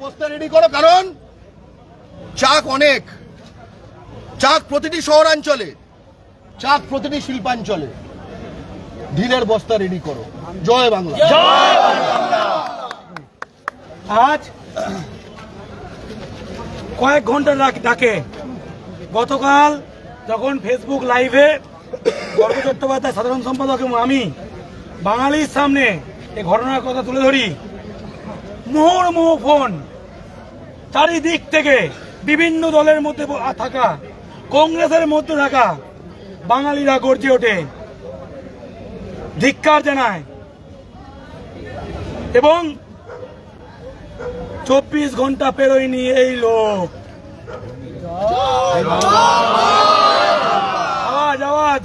বস্তা রেডি করো কারণ চাক অনেক। চাক প্রতিটি শহরাঞ্চলে চাক প্রতিটি শিল্পাঞ্চলে। ঢিলের বস্তা রেডি করো। জয় বাংলা। আজ কয়েক ঘণ্টা ডাক- গতকাল যখন ফেসবুক লাইভে গর্ব চট্টোপাধ্যায় সাধারণ সম্পাদক এবং আমি বাঙালির সামনে এই ঘটনার কথা তুলে ধরি মুহুর্মুহু ফোন চারিদিক থেকে বিভিন্ন দলের মধ্যে থাকা কংগ্রেসের মধ্যে থাকা বাঙালিরা গর্জে ওঠে। ধিক্কার জানায়। এবং চব্বিশ ঘণ্টা পেরোয়নি এই লোক। আওয়াজ আওয়াজ।